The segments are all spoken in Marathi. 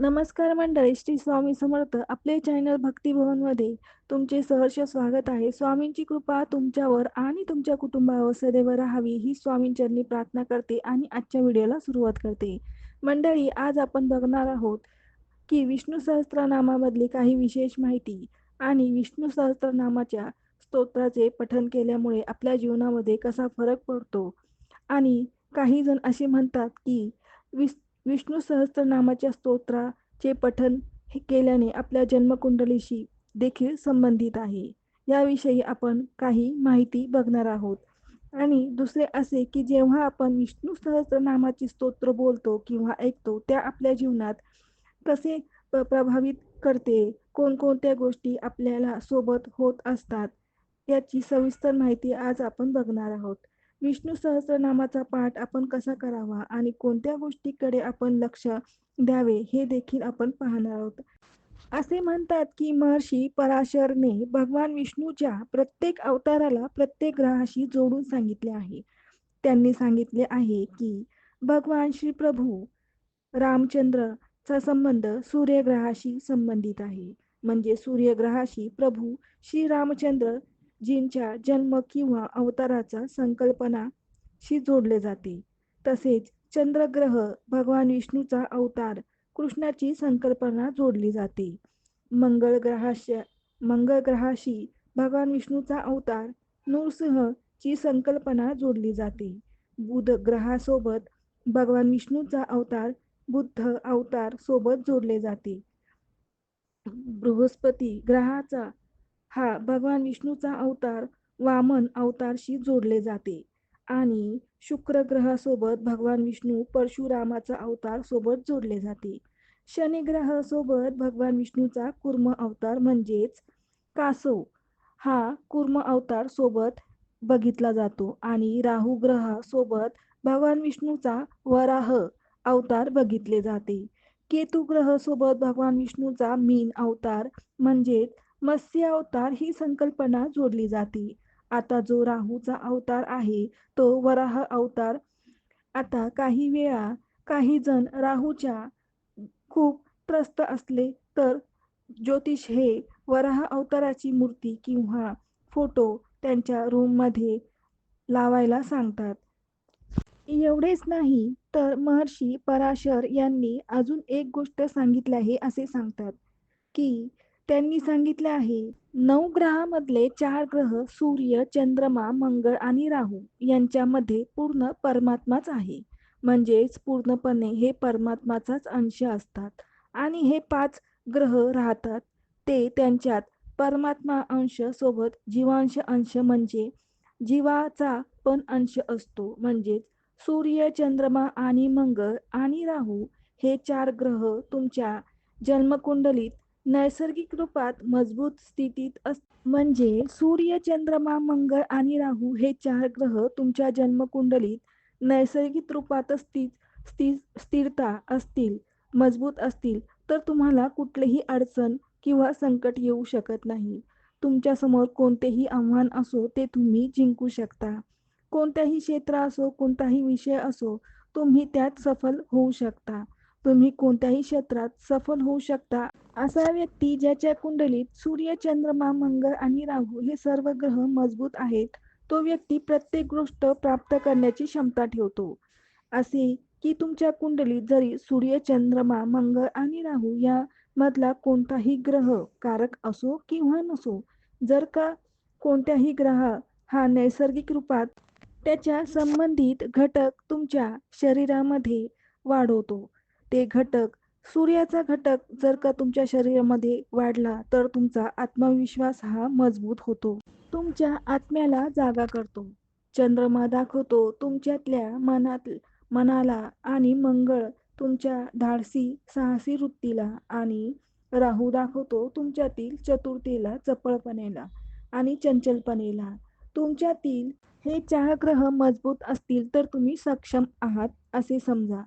नमस्कार मंडळी श्री स्वामी समर्थ. आपले चॅनल भक्तिभवनमध्ये तुमचे सहर्ष स्वागत आहे. स्वामींची कृपा तुमच्यावर आणि तुमच्या कुटुंबावर सदैव राहावी ही स्वामींचरणी प्रार्थना करते आणि आजच्या व्हिडिओला सुरुवात करते. मंडळी आज आपण बघणार आहोत की विष्णू सहस्त्रनामामधली काही विशेष माहिती आणि विष्णू सहस्त्रनामाच्या स्तोत्राचे पठन केल्यामुळे आपल्या जीवनामध्ये कसा फरक पडतो? आणि काही जण असे म्हणतात की विस विष्णू सहस्त्रनामाच्या स्तोत्राचे पठन हे केल्याने आपल्या जन्मकुंडलीशी देखील संबंधित आहे. याविषयी आपण काही माहिती बघणार आहोत. आणि दुसरे असे की जेव्हा आपण विष्णू सहस्त्रनामाची स्तोत्र बोलतो किंवा ऐकतो त्या आपल्या जीवनात कसे प्रभावित करते? कोणकोणत्या गोष्टी आपल्याला सोबत होत असतात? याची सविस्तर माहिती आज आपण बघणार आहोत. विष्णू सहस्रनामाचा पाठ आपण कसा करावा आणि कोणत्या गोष्टीकडे आपण लक्ष द्यावे हे देखील आपण पाहणार आहोत. असे म्हणतात की महर्षी पराशरने भगवान विष्णूच्या प्रत्येक अवताराला प्रत्येक ग्रहाशी जोडून सांगितले आहे. त्यांनी सांगितले आहे की भगवान श्री प्रभू रामचंद्रचा संबंध सूर्यग्रहाशी संबंधित आहे. म्हणजे सूर्यग्रहाशी प्रभू श्री रामचंद्र जींच्या जन्म किंवा अवताराचा संकल्पनाशी जोडले जाते. तसेच चंद्रग्रह भगवान विष्णूचा अवतार कृष्णाची संकल्पना जोडली जाते. मंगळ ग्रहाशा मंगळ ग्रहाशी भगवान विष्णूचा अवतार नृसिंह ची संकल्पना जोडली जाते. बुध ग्रहासोबत भगवान विष्णूचा अवतार बुद्ध अवतार सोबत जोडले जाते. बृहस्पती ग्रहाचा हा भगवान विष्णूचा अवतार वामन अवतारशी जोडले जाते. आणि शुक्र ग्रहासोबत भगवान विष्णू परशुरामाचा अवतार सोबत जोडले जाते. शनी ग्रहासोबत भगवान विष्णूचा कुर्म अवतार म्हणजेच कासव हा कुर्म अवतार सोबत बघितला जातो. आणि राहू ग्रहासोबत भगवान विष्णूचा वराह अवतार बघितले जाते. केतू ग्रह सोबत भगवान विष्णूचा मीन अवतार म्हणजेच मत्स्य अवतार ही संकल्पना जोडली जाते. आता जो राहूचा अवतार आहे तो वराह अवतार. आता काही वेळा काही जण राहूच्या खूप त्रस्त असले तर ज्योतिष हे वराह अवताराची मूर्ती किंवा फोटो त्यांच्या रूममध्ये लावायला सांगतात. एवढेच नाही तर महर्षी पराशर यांनी अजून एक गोष्ट सांगितली आहे असे सांगतात की त्यांनी सांगितले आहे नऊ ग्रहामधले चार ग्रह सूर्य चंद्रमा मंगळ आणि राहू यांच्यामध्ये पूर्ण परमात्माच आहे. म्हणजेच पूर्णपणे हे परमात्माचाच अंश असतात आणि हे पाच ग्रह राहतात. ते त्यांच्यात परमात्मा अंश सोबत जीवांश अंश म्हणजे जीवाचा पण अंश असतो. म्हणजेच सूर्य चंद्रमा आणि मंगळ आणि राहू हे चार ग्रह तुमच्या जन्मकुंडलीत नैसर्गिक रूपात मजबूत स्थितीत अस म्हणजे सूर्य चंद्रमा मंगळ आणि राहू हे चार ग्रह तुमच्या जन्मकुंडलीत नैसर्गिक रूपात स्थित स्थिरता असतील मजबूत असतील तर तुम्हाला कुठलीही अडचण किंवा संकट येऊ शकत नाही. तुमच्यासमोर कोणतेही आव्हान असो ते तुम्ही जिंकू शकता. कोणत्याही क्षेत्र असो कोणताही विषय असो तुम्ही त्यात सफल होऊ शकता. तुम्ही कोणत्याही क्षेत्रात सफल होऊ शकता असा व्यक्ती ज्याच्या कुंडलीत सूर्य चंद्रमा मंगळ आणि राहू हे सर्व ग्रह मजबूत आहेत तो व्यक्ती प्रत्येक गोष्ट प्राप्त करण्याची क्षमता ठेवतो. असे की तुमच्या कुंडलीत जरी सूर्य चंद्रमा मंगळ आणि राहू या मधला कोणताही ग्रह कारक असो किंवा नसो जर का कोणत्याही ग्रह हा नैसर्गिक रूपात त्याच्या संबंधित घटक तुमच्या शरीरामध्ये वाढवतो. ते घटक सूर्याचा घटक जर का तुमच्या शरीरामध्ये वाढला तर तुमचा आत्मविश्वास हा मजबूत होतो. तुमच्या आत्म्याला जागा करतो. चंद्रमा दाखवतो तुमच्यातल्या मनात मनाला आणि मंगळ तुमच्या धाडसी साहसी वृत्तीला आणि राहू दाखवतो तुमच्यातील चतुर्थीला चपळपणेला आणि चंचलपणेला. तुमच्यातील हे चार ग्रह मजबूत असतील तर तुम्ही सक्षम आहात असे समजा.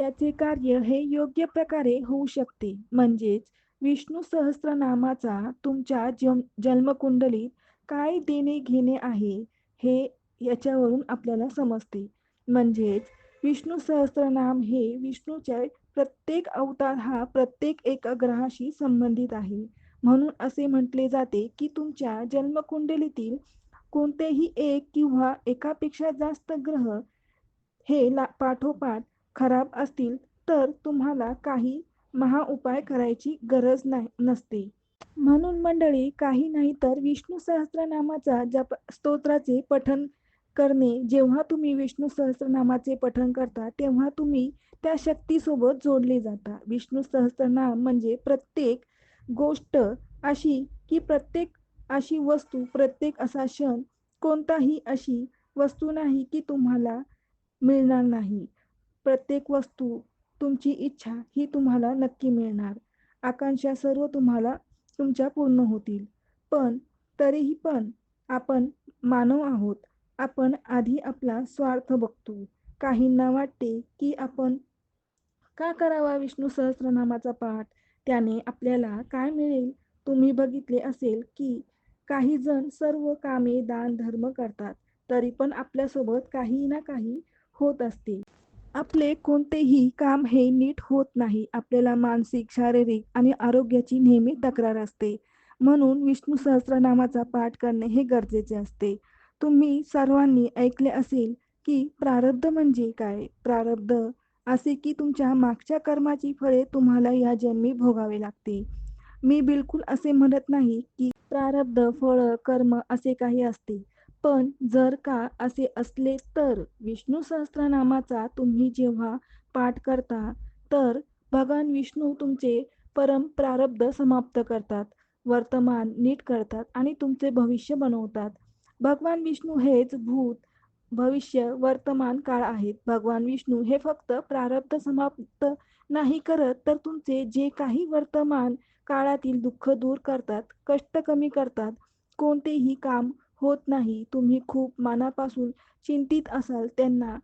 त्याचे कार्य हे योग्य प्रकारे होऊ शकते. म्हणजेच विष्णू सहस्रनामाचा तुमच्या जम जन्मकुंडलीत काय देणे घेणे आहे हे याच्यावरून आपल्याला समजते. म्हणजेच विष्णू सहस्रनाम हे विष्णूच्या प्रत्येक अवतार हा प्रत्येक एका ग्रहाशी संबंधित आहे. म्हणून असे म्हटले जाते की तुमच्या जन्मकुंडलीतील कोणतेही एक किंवा एकापेक्षा जास्त ग्रह हे ला पाठोपाठ खराब असतील तर तुम्हाला काही महाउपाय करायची गरज नाही नसते. म्हणून मंडळी काही नाही तर विष्णू सहस्त्रनामाचा जप स्तोत्राचे पठन करणे. जेव्हा तुम्ही विष्णू सहस्त्रनामाचे पठन करता तेव्हा तुम्ही त्या शक्तीसोबत जोडले जाता. विष्णू सहस्त्रनाम म्हणजे प्रत्येक गोष्ट अशी की प्रत्येक अशी वस्तू प्रत्येक असा क्षण कोणताही अशी वस्तू नाही की तुम्हाला मिळणार नाही. प्रत्येक वस्तू तुमची इच्छा ही तुम्हाला नक्की मिळणार. आकांक्षा सर्व तुम्हाला तुमच्या पूर्ण होतील. पण तरीही पण आपण मानव आहोत. आपण आधी आपला स्वार्थ बघतो. काहींना वाटते की आपण का करावा विष्णू सहस्रनामाचा पाठ? त्याने आपल्याला काय मिळेल? तुम्ही बघितले असेल की काही जण सर्व कामे दान धर्म करतात. तरी पण आपल्यासोबत काही ना काही होत असते. आपले कोणतेही काम हे नीट होत नाही. आपल्याला मानसिक शारीरिक आणि आरोग्याची नेहमी तक्रार असते. म्हणून विष्णू सहस्रनामाचा पाठ करणे हे गरजेचे असते. तुम्ही सर्वांनी ऐकले असेल की प्रारब्ध म्हणजे काय? प्रारब्ध असे की तुमच्या मागच्या कर्माची फळे तुम्हाला या जन्मी भोगावे लागते. मी बिलकुल असे म्हणत नाही की प्रारब्ध फळ कर्म असे काही असते. पण जर का असे असले तर विष्णू सहस्त्रनामाचा तुम्ही जेव्हा पाठ करता तर भगवान विष्णू तुमचे परम प्रारब्ध समाप्त करतात वर्तमान नीट करतात आणि तुमचे भविष्य बनवतात. भगवान विष्णू हेच भूत भविष्य वर्तमान काळ आहेत. भगवान विष्णू हे फक्त प्रारब्ध समाप्त नाही करत तर तुमचे जे काही वर्तमान काळातील दुःख दूर करतात कष्ट कमी करतात कोणतेही काम होत नाही. तुम्ही खूप मनापासून चिंतित असाल त्यांना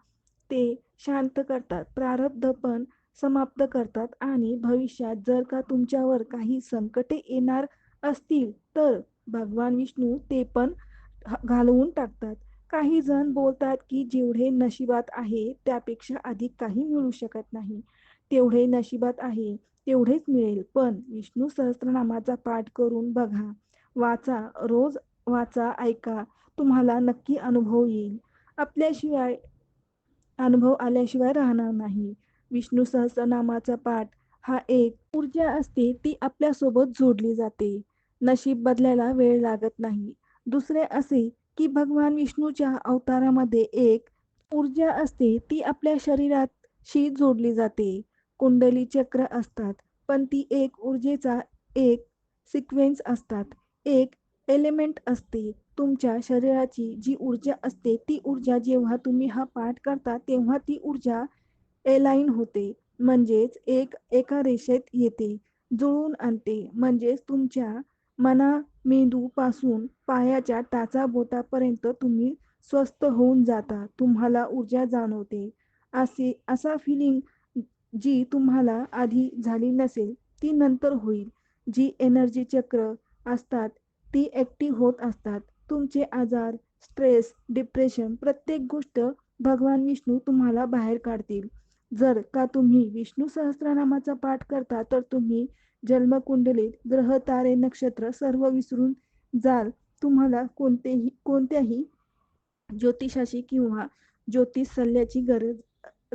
ते शांत करतात प्रारब्ध पण समाप्त करतात आणि भविष्यात जर का तुमच्यावर काही संकटे येणार असतील तर भगवान विष्णू ते पण घालवून टाकतात. काही जण बोलतात की जेवढे नशिबात आहे त्यापेक्षा अधिक काही मिळू शकत नाही. तेवढे नशिबात आहे तेवढेच मिळेल. पण विष्णू सहस्त्रनामाचा पाठ करून बघा. वाचा रोज वाचा ऐका. तुम्हाला नक्की अनुभव येईल. आपल्याशिवाय अनुभव आल्याशिवाय राहणार नाही. विष्णू सहस्रनामाचा पाठ हा एक ऊर्जा असते ती आपल्यासोबत जोडली जाते. नशीब बदलायला वेळ लागत नाही. दुसरे असे की भगवान विष्णूच्या अवतारामध्ये एक ऊर्जा असते ती आपल्या शरीराशी जोडली जाते. कुंडली चक्र असतात पण ती एक ऊर्जेचा एक सिक्वेन्स असतात. एक एलिमेंट असते. तुमच्या शरीराची जी ऊर्जा असते ती ऊर्जा जेव्हा तुम्ही हा पाठ करता तेव्हा ती ऊर्जा एलाईन होते. म्हणजेच एक एका रेषेत येते जुळून आणते. म्हणजेच तुमच्या मना मेंदूपासून पायाच्या टाचा बोटापर्यंत तुम्ही स्वस्थ होऊन जाता. तुम्हाला ऊर्जा जाणवते. असे असा फिलिंग जी तुम्हाला आधी झाली नसेल ती नंतर होईल. जी एनर्जी चक्र असतात ती ॲक्टिव्ह होत असतात. तुमचे आजार स्ट्रेस डिप्रेशन प्रत्येक गोष्ट भगवान विष्णू तुम्हाला बाहेर काढतील. जर का तुम्ही विष्णू सहस्त्रनामाचा पाठ करता तर तुम्ही जन्मकुंडलीत ग्रह तारे नक्षत्र सर्व विसरून जाल. तुम्हाला कोणतेही कोणत्याही ज्योतिषाशी किंवा ज्योतिष सल्ल्याची गरज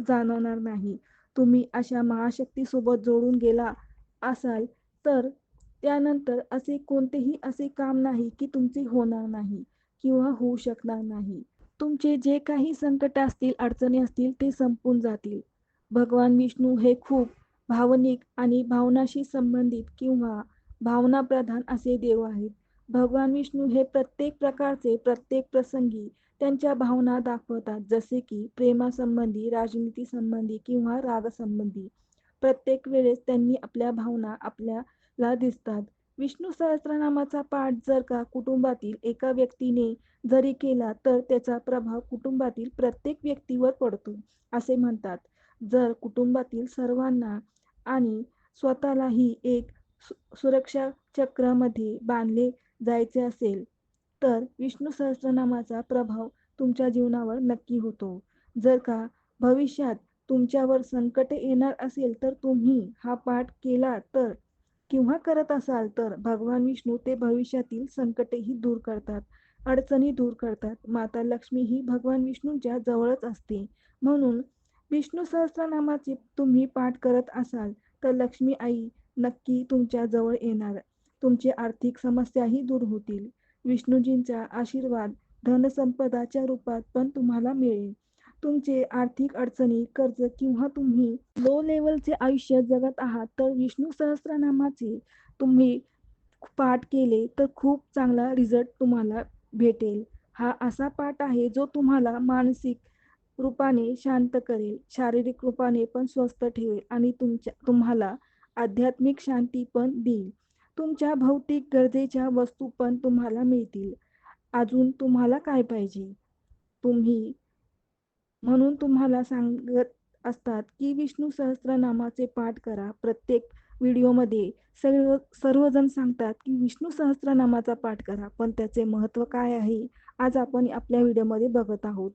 जाणवणार नाही. तुम्ही अशा महाशक्तीसोबत जोडून गेला असाल तर त्यानंतर असे कोणतेही असे काम नाही की तुमचे होणार नाही किंवा होऊ शकणार नाही. तुमचे जे काही संकट असतील अडचणी असतील ते संपून जातील. भगवान विष्णू हे खूप भावनिक आणि भावनाशी संबंधित किंवा भावनाप्रधान असे देव आहेत. भगवान विष्णू हे प्रत्येक प्रकारचे प्रत्येक प्रसंगी त्यांच्या भावना दाखवतात जसे की प्रेमासंबंधी राजनीती संबंधी किंवा रागसंबंधी. प्रत्येक वेळेस त्यांनी आपल्या भावना आपल्या ला दिसतात. विष्णू सहस्रनामाचा पाठ जर का कुटुंबातील एका व्यक्तीने जरी केला तर त्याचा प्रभाव कुटुंबातील प्रत्येक व्यक्तीवर पडतो असे म्हणतात. जर कुटुंबातील सर्वांना आणि स्वतःलाही एक सुरक्षा चक्रामध्ये बांधले जायचे असेल तर विष्णू सहस्रनामाचा प्रभाव तुमच्या जीवनावर नक्की होतो. जर का भविष्यात तुमच्यावर संकटे येणार असेल तर तुम्ही हा पाठ केला तर किंवा करत असाल तर भगवान विष्णू ते भविष्यातील संकटेही दूर करतात अडचणी दूर करतात. माता लक्ष्मी ही भगवान विष्णूंच्या जवळच असते. म्हणून विष्णू सहस्रनामाचे तुम्ही पाठ करत असाल तर लक्ष्मी आई नक्की तुमच्या जवळ येणार. तुमची आर्थिक समस्याही दूर होतील. विष्णूजींचा आशीर्वाद धनसंपदाच्या रूपात पण तुम्हाला मिळेल. तुमचे आर्थिक अडचणी कर्ज किंवा तुम्ही लो लेवलचे आयुष्य जगत आहात तर विष्णू सहस्रनामाचे तुम्ही पाठ केले तर खूप चांगला रिझल्ट तुम्हाला भेटेल. हा असा पाठ आहे जो तुम्हाला मानसिक रूपाने शांत करेल शारीरिक रूपाने पण स्वस्थ ठेवेल आणि तुमच्या तुम्हाला आध्यात्मिक शांती पण देईल. तुमच्या भौतिक गरजेच्या वस्तू पण तुम्हाला मिळतील. अजून तुम्हाला काय पाहिजे? तुम्ही म्हणून तुम्हाला सांगत असतात की विष्णू सहस्त्रनामाचे पाठ करा. प्रत्येक व्हिडिओमध्ये सर्व सर्वजण सांगतात की विष्णू सहस्त्रनामाचा पाठ करा पण त्याचे महत्त्व काय आहे आज आपण आपल्या व्हिडिओमध्ये बघत आहोत.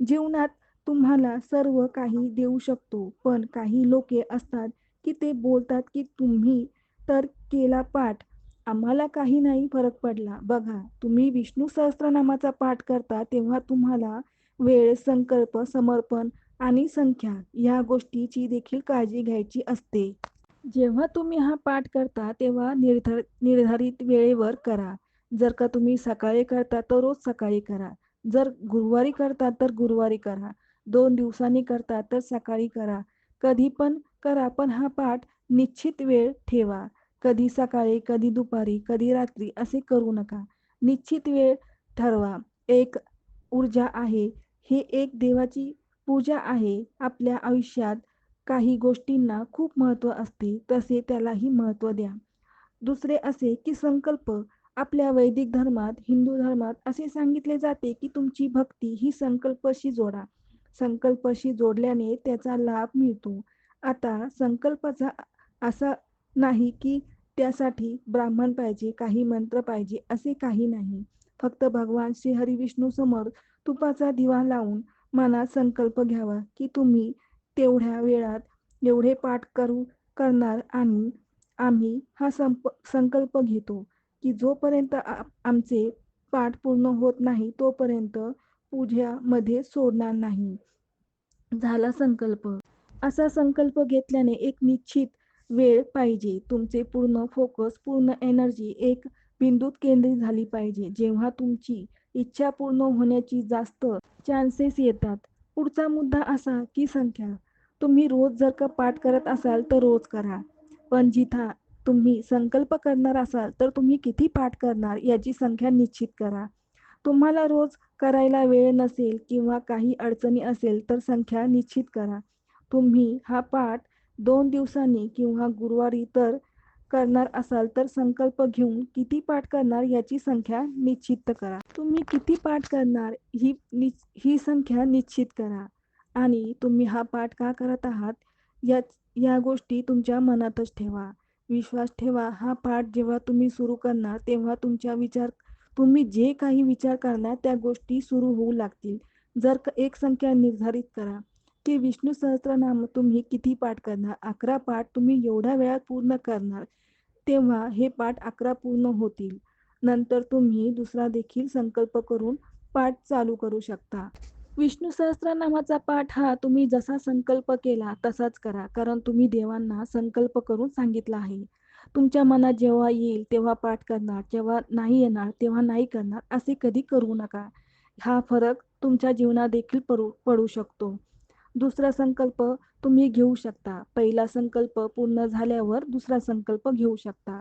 जीवनात तुम्हाला सर्व काही देऊ शकतो पण काही लोके असतात की ते बोलतात की तुम्ही तर केला पाठ. आम्हाला काही नाही फरक पडला. बघा तुम्ही विष्णू सहस्त्रनामाचा पाठ करता तेव्हा तुम्हाला वेळ संकल्प समर्पण आणि संख्या या गोष्टीची देखील काळजी घ्यायची असते. जेव्हा तुम्ही हा पाठ करता तेव्हा निर्धार निर्धारित वेळेवर करा. जर का तुम्ही सकाळी करता तर रोज सकाळी करा. जर गुरुवारी करता तर गुरुवारी करा. दोन दिवसांनी करता तर सकाळी करा. कधी पण करा पण हा पाठ निश्चित वेळ ठेवा. कधी सकाळी कधी दुपारी कधी रात्री असे करू नका. निश्चित वेळ ठरवा. एक ऊर्जा आहे. हे एक देवाची पूजा आहे. आपल्या आयुष्यात काही गोष्टींना खूप महत्त्व असते तसे त्यालाही महत्त्व द्या. दुसरे असे की संकल्प. आपल्या वैदिक धर्मात हिंदू धर्मात असे सांगितले जाते की तुमची भक्ती ही संकल्पशी जोडा. संकल्पशी जोडल्याने त्याचा लाभ मिळतो. आता संकल्पाचा असा नाही की त्यासाठी ब्राह्मण पाहिजे काही मंत्र पाहिजे असे काही नाही. फक्त भगवान श्री हरिविष्णू समोर तुपाचा दिवा लावून मनात संकल्प घ्यावा की तुम्ही तेवढ्या वेळात एवढे पाठ करू करणार आणि आम्ही हा संप संकल्प घेतो की जोपर्यंत आमचे पाठ पूर्ण होत नाही तोपर्यंत पूजामध्ये सोडणार नाही. झाला संकल्प. असा संकल्प घेतल्याने एक निश्चित वेळ पाहिजे. तुमचे पूर्ण फोकस पूर्ण एनर्जी एक बिंदूत केंद्रित झाली पाहिजे. जेव्हा तुमची इच्छा पूर्ण होण्याची जास्त चान्सेस येतात. पुढचा मुद्दा असा की संख्या. तुम्ही रोज जर का पाठ करत असाल तर रोज करा. पण जिथा तुम्ही संकल्प करणार असाल तर तुम्ही किती पाठ करणार याची संख्या निश्चित करा. तुम्हाला रोज करायला वेळ नसेल किंवा काही अडचणी असेल तर संख्या निश्चित करा. तुम्ही हा पाठ दोन दिवसांनी किंवा गुरुवारी तर करणार असाल तर संकल्प घेऊन किती पाठ करणार याची संख्या निश्चित करा. तुम्ही किती पाठ करणार ही ही संख्या निश्चित करा. आणि तुम्ही हा पाठ का करत आहात या या गोष्टी तुमच्या मनातच ठेवा. विश्वास ठेवा हा पाठ जेव्हा तुम्ही सुरू करणार तेव्हा तुमच्या विचार तुम्ही जे काही विचार करणार त्या गोष्टी सुरू होऊ लागतील. जर एक संख्या निर्धारित करा की विष्णू सहस्त्रनाम तुम्ही किती पाठ करणार? अकरा पाठ तुम्ही एवढ्या वेळात पूर्ण करणार. तेव्हा हे पाठ अकरा पूर्ण होतील. नंतर तुम्ही दुसरा देखील संकल्प करून पाठ चालू करू शकता. विष्णू सहस्त्रनामाचा पाठ हा तुम्ही जसा संकल्प केला तसाच करा कारण तुम्ही देवांना संकल्प करून सांगितला आहे. तुमच्या मनात जेव्हा येईल तेव्हा पाठ करणार जेव्हा नाही येणार तेव्हा नाही करणार असे कधी करू नका. हा फरक तुमच्या जीवनात देखील पडू पडू शकतो. दुसरा संकल्प तुम्ही घेऊ शकता. पहिला संकल्प पूर्ण झाल्यावर दुसरा संकल्प घेऊ शकता.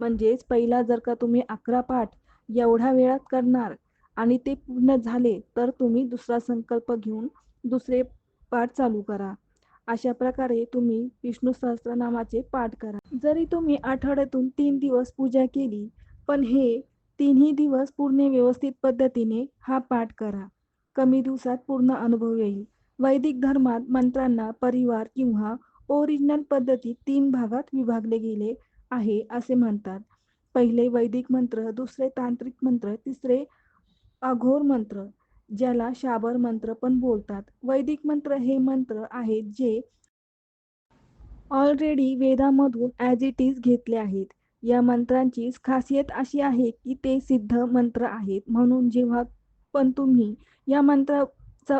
म्हणजेच पहिला जर का तुम्ही अकरा पाठ एवढ्या वेळात करणार आणि ते पूर्ण झाले तर तुम्ही दुसरा संकल्प घेऊन दुसरे पाठ चालू करा. अशा प्रकारे तुम्ही विष्णू सहस्त्रनामाचे पाठ करा. जरी तुम्ही आठवड्यातून तीन दिवस पूजा केली पण हे तिन्ही दिवस पूर्ण व्यवस्थित पद्धतीने हा पाठ करा. कमी दिवसात पूर्ण अनुभव येईल. वैदिक धर्मात मंत्रांना परिवार किंवा ओरिजिनल पद्धती तीन भागात विभागले गेले आहे असे म्हणतात. पहिले वैदिक मंत्र दुसरे तांत्रिक मंत्र तिसरे अघोर मंत्र ज्याला शाबर मंत्र पण बोलतात. वैदिक मंत्र हे मंत्र आहेत जे ऑलरेडी वेदामधून ॲज इट इज घेतले आहेत. या मंत्रांची खासियत अशी आहे की ते सिद्ध मंत्र आहेत. म्हणून जेव्हा पण तुम्ही या मंत्राचा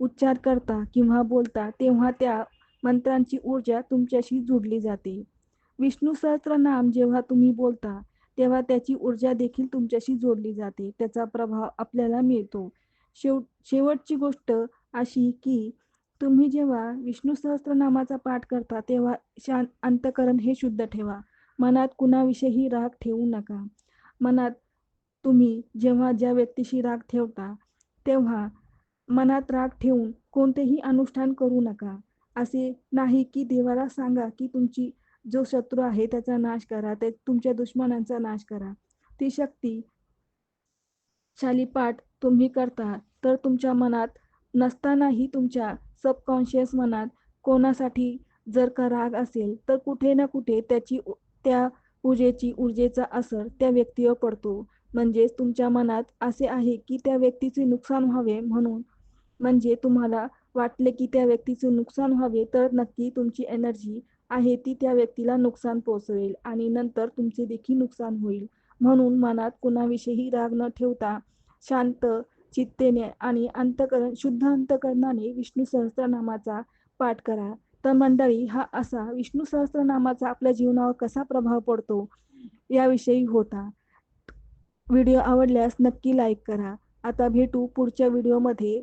उच्चार करता किंवा बोलता तेव्हा त्या मंत्रांची ऊर्जा तुमच्याशी जोडली जाते. विष्णू सहस्रनाम जेव्हा तुम्ही बोलता तेव्हा त्याची ऊर्जा देखील तुमच्याशी जोडली जाते. त्याचा प्रभाव आपल्याला मिळतो. शेव शेवटची गोष्ट अशी की तुम्ही जेव्हा विष्णू सहस्रनामाचा पाठ करता तेव्हा शांत अंतकरण हे शुद्ध ठेवा. मनात कुणाविषयी राग ठेवू नका. मनात तुम्ही जेव्हा ज्या व्यक्तीशी राग ठेवता तेव्हा मनात राग ठेवून कोणतेही अनुष्ठान करू नका. असे नाही की देवाला सांगा की तुमची जो शत्रू आहे त्याचा नाश करा ते तुमच्या दुश्मनांचा नाश करा. ती शक्ती शालीपाठ तुम्ही करता तर तुमच्या मनात नसतानाही तुमच्या सबकॉन्शियस मनात कोणासाठी जर का राग असेल तर कुठे ना कुठे त्याची त्या पूजेची ऊर्जेचा असर त्या व्यक्तीवर पडतो. म्हणजेच तुमच्या मनात असे आहे की त्या व्यक्तीचे नुकसान व्हावे म्हणून म्हणजे तुम्हाला वाटले की त्या व्यक्तीचे नुकसान व्हावे तर नक्की तुमची एनर्जी आहे ती त्या व्यक्तीला नुकसान पोहोचवेल आणि नंतर तुमचे देखील नुकसान होईल. म्हणून मनात कुणाविषयी राग न ठेवता शांत चित्तेने आणि अंतकरण शुद्ध अंतकरणाने विष्णू सहस्त्रनामाचा पाठ करा. तर मंडळी हा असा विष्णू सहस्त्रनामाचा आपल्या जीवनावर कसा प्रभाव पडतो याविषयी होता. व्हिडिओ आवडल्यास नक्की लाईक करा. आता भेटू पुढच्या व्हिडिओमध्ये